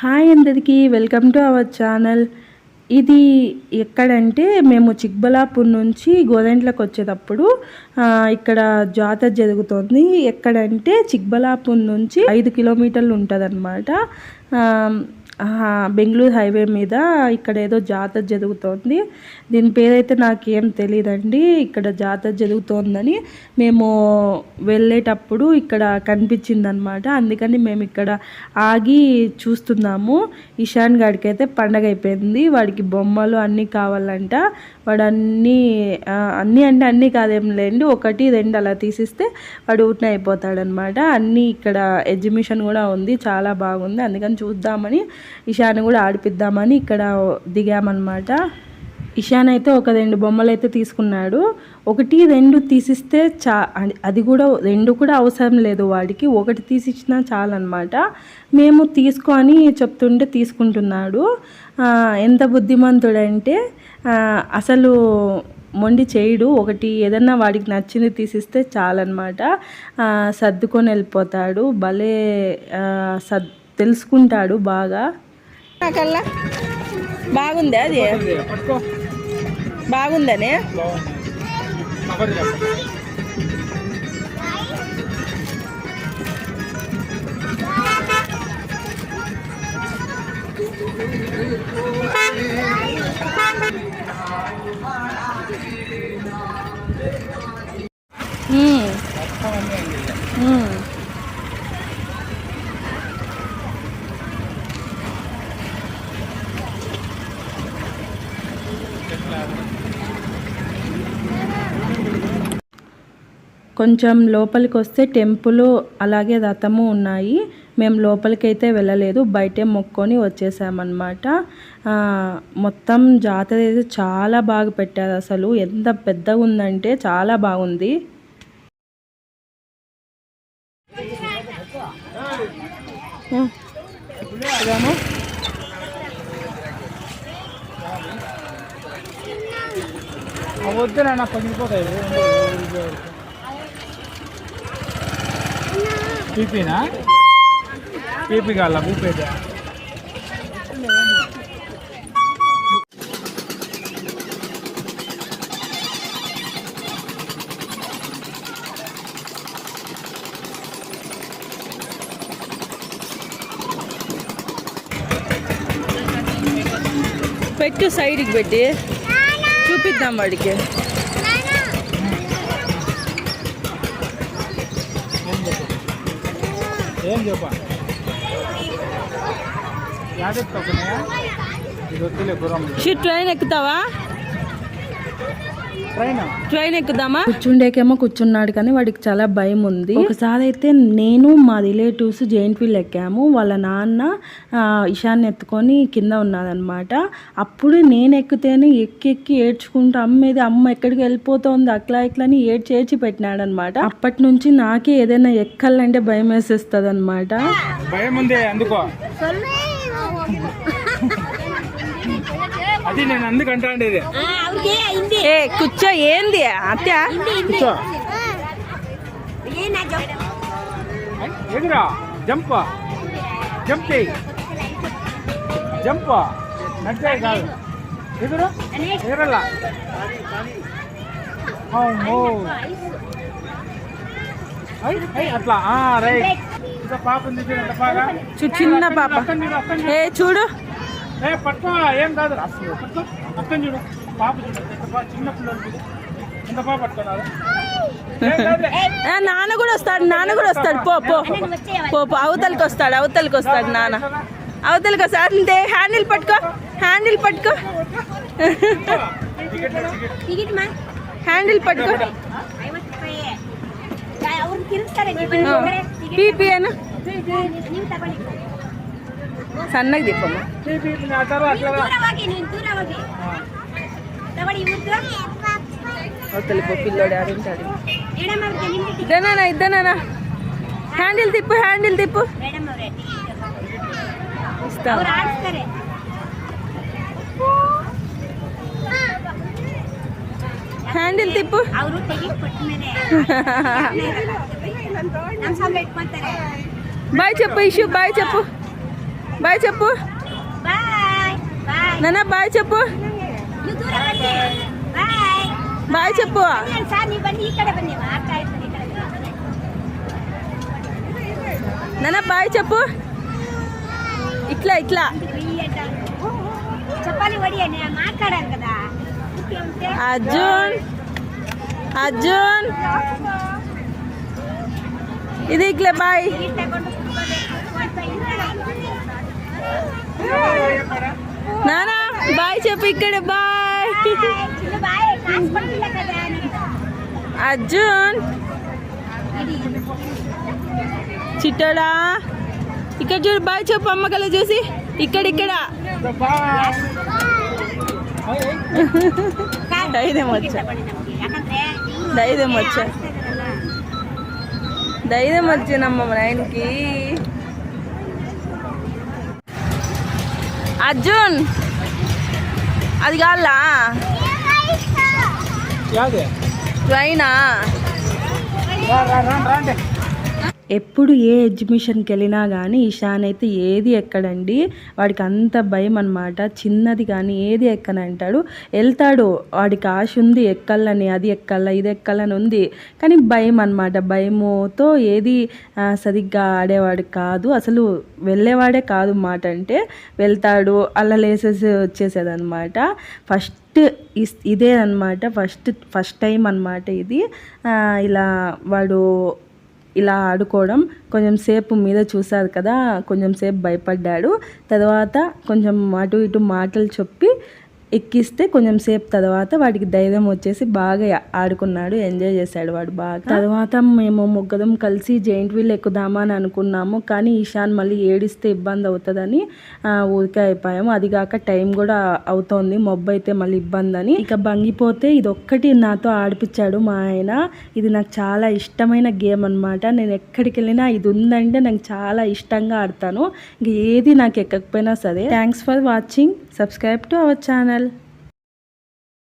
Hi అందరికీ welcome to our channel. ఇది ఎక్కడంటే మేము చిక్బలాపూర్ నుంచి గోదెంట్లకు వచ్చేటప్పుడు ఇక్కడ జాతర జరుగుతుంది. ఎక్కడంటే చిక్బలాపూర్ నుంచి ఐదు కిలోమీటర్లు ఉంటుందనమాట బెంగళూరు హైవే మీద ఇక్కడ ఏదో జాతర జరుగుతోంది. దీని పేరైతే నాకేం తెలియదండి ఇక్కడ జాతర జరుగుతోందని మేము వెళ్ళేటప్పుడు ఇక్కడ కనిపించింది అనమాట అందుకని మేము ఇక్కడ ఆగి చూస్తున్నాము. ఇషాన్ గాడికి అయితే పండగ అయిపోయింది. వాడికి బొమ్మలు అన్నీ కావాలంట. వాడు అన్నీ అన్నీ అంటే అన్నీ కాదేం లేండి ఒకటి రెండు అలా తీసిస్తే వాడు ఊటిన అయిపోతాడనమాట. అన్నీ ఇక్కడ ఎగ్జిబిషన్ కూడా ఉంది చాలా బాగుంది. అందుకని చూద్దామని ఇషాన్ కూడా ఆడిపిద్దామని ఇక్కడ దిగామన్నమాట ఇషాన్ అయితే ఒక రెండు బొమ్మలు అయితే తీసుకున్నాడు. ఒకటి రెండు తీసిస్తే చా అది- అది కూడా రెండు కూడా అవసరం లేదు వాడికి. ఒకటి తీసిచ్చినా చాలన్నమాట మేము తీసుకొని చెప్తుంటే తీసుకుంటున్నాడు. ఎంత బుద్ధిమంతుడంటే అసలు మొండి చేయడు. ఒకటి ఏదన్నా వాడికి నచ్చింది తీసిస్తే చాలన్నమాట. సర్దుకొని వెళ్ళిపోతాడు. భలే సద్ తెలుసుకుంటాడు బాగా. నాకల్లా? బాగుంది అది? బాగుందనే? కొంచెం లోపలికి వస్తే టెంపుల్ అలాగే రథము ఉన్నాయి. మేము లోపలికి అయితే వెళ్ళలేదు. బయటే మొక్కొని వచ్చేసామన్నమాట. ఆ, మొత్తం జాతర అయితే చాలా బాగా పెట్టారు అసలు. ఎంత పెద్దగా ఉందంటే చాలా బాగుంది. వద్దు నాన్న పగిలిపోతాయి. పీపీ పీపీ అయితే పెట్టు సైడ్కి పెట్టి. చూపిద్దాం వాడికి. ఏం చెప్ప? ట్రైన్ ఎక్కుతావా? ట్రైన్? ట్రైన్ ఎక్కుదామా? కూర్చుండేకేమో కూర్చున్నాడు కానీ వాడికి చాలా భయం ఉంది. ఒకసారి అయితే నేను మా రిలేటివ్స్ జైంట్ వీల్ ఎక్కాము. వాళ్ళ నాన్న ఆ, ఇషాన్ని ఎత్తుకొని కింద ఉన్నదనమాట అప్పుడు నేను ఎక్కితేనే ఎక్కి ఎక్కి ఏడ్చుకుంటూ అమ్మేది అమ్మ ఎక్కడికి వెళ్ళిపోతుంది అట్లా ఇట్లా అని ఏడ్చి ఏడ్చి పెట్టినాడు అనమాట అప్పటి నుంచి నాకే ఏదైనా ఎక్కాలంటే భయం వేసేస్తుంది అనమాట భయం ఉంది అందుకో. అది నేను అందుకు అంటాండేది ఏ కూర్చో ఏంది? అత్య? కూర్చో. ఎదురా జంప్. జంప్. జంప్ కాదు. ఎదురు? అమ్మో అట్లా. ఆ, రైట్. పాప ఉంది బాగా. చిన్న పాప. ఏ చూడు. ఏ పట్ల ఏం కాదు. అసలు పట్ల పక్కన చూడు. పాప చూడు. ఎంత బాగా చిన్న పిల్లలు ఎంత బాగా పట్టుకున్నారు. నాన్న కూడా వస్తాడు నాన్న కూడా వస్తాడు. పో పో పో అవతలకి వస్తాడు అవతలకి వస్తాడు నాన్న. అవతలకి వస్తాడు అంతే హ్యాండిల్ పట్టుకో హ్యాండిల్ పట్టుకో. హ్యాండిల్ పట్టుకో. పీపీ అన్న ಸಣ್ಣಗೆ ದೀಪಮ್ಮ ಅವತ್ತಲ್ಲಿ ಪಪ್ಪಿಲ್ ನೋಡಿ ಆರೆಂಜ್ ಇದ್ದಾನ ಇದ್ದಾನ ಹ್ಯಾಂಡಲ್ ದಿಪ್ಪು ಹ್ಯಾಂಡಿಲ್ ದಿಪ್ಪು ಇಷ್ಟ. ಹ್ಯಾಂಡಲ್ ಬಾಯ್ ಚಪ್ಪು ಇಶು ಬಾಯ್ ಚಪ್ಪು. బాయ్ చెప్పు. నాన్న బాయ్. చెప్పు. బాయ్. చెప్పు. నాన్న బాయ్ చెప్పు. ఇట్లా ఇట్లా. చెప్పాలి కదా. అర్జున్. అర్జున్. ఇది ఇట్లే బాయ్. నానా బాయ్ చెప్పు ఇక్కడ బాయ్. అర్జున్. చిట్టడా. ఇక్కడ చూడు బాయ్ చెప్పు అమ్మకలు చూసి. ఇక్కడ ఇక్కడ. ధైర్యం వచ్చా. ధైర్యం వచ్చా. ధైర్యం వచ్చిందమ్మ ఆయనకి అర్జున్ అది కాలా యాదే ట్రైనా రా రా రా రండి ఎప్పుడు ఏ ఎగ్జిబిషన్కి వెళ్ళినా కానీ ఇషాన్ అయితే ఏది ఎక్కడండి? వాడికి అంత భయం అనమాట చిన్నది కానీ ఏది ఎక్కనంటాడు వెళ్తాడు. వాడికి ఆశ ఉంది ఎక్కాలని అది ఎక్కాల ఇది ఎక్కాలని ఉంది. కానీ భయం అనమాట భయముతో ఏది సరిగ్గా ఆడేవాడు కాదు. అసలు వెళ్ళేవాడే కాదు మాట అంటే వెళ్తాడు. అలా లేసేసి వచ్చేసేది అనమాట ఫస్ట్ ఇస్- ఇదే అనమాట ఫస్ట్ ఫస్ట్ టైం అనమాట ఇది. ఇలా వాడు ఇలా ఆడుకోవడం కొంచెం సేపు మీద చూశారు కదా కొంచెం సేపు భయపడ్డాడు. తర్వాత కొంచెం అటు ఇటు మాటలు చెప్పి ఎక్కిస్తే కొంచెం సేపు తర్వాత వాడికి ధైర్యం వచ్చేసి బాగా ఆడుకున్నాడు ఎంజాయ్ చేశాడు వాడు బాగా. తర్వాత మేము ముగ్గురం కలిసి జైంట్ వీల్ ఎక్కుదామా అని అనుకున్నాము కానీ ఈశాన్ మళ్ళీ ఏడిస్తే ఇబ్బంది అవుతుందని ఊరికే అయిపోయాము. అది కాక టైం కూడా అవుతోంది మొబ్బు అయితే మళ్ళీ ఇబ్బంది అని ఇక బంగిపోతే ఇది ఒక్కటి నాతో ఆడిపించాడు మా ఆయన. ఇది నాకు చాలా ఇష్టమైన గేమ్ అనమాట నేను ఎక్కడికి వెళ్ళినా ఇది ఉందంటే నాకు చాలా ఇష్టంగా ఆడతాను. ఇంక ఏది నాకు ఎక్కకపోయినా సరే. Thanks for watching. Subscribe to our channel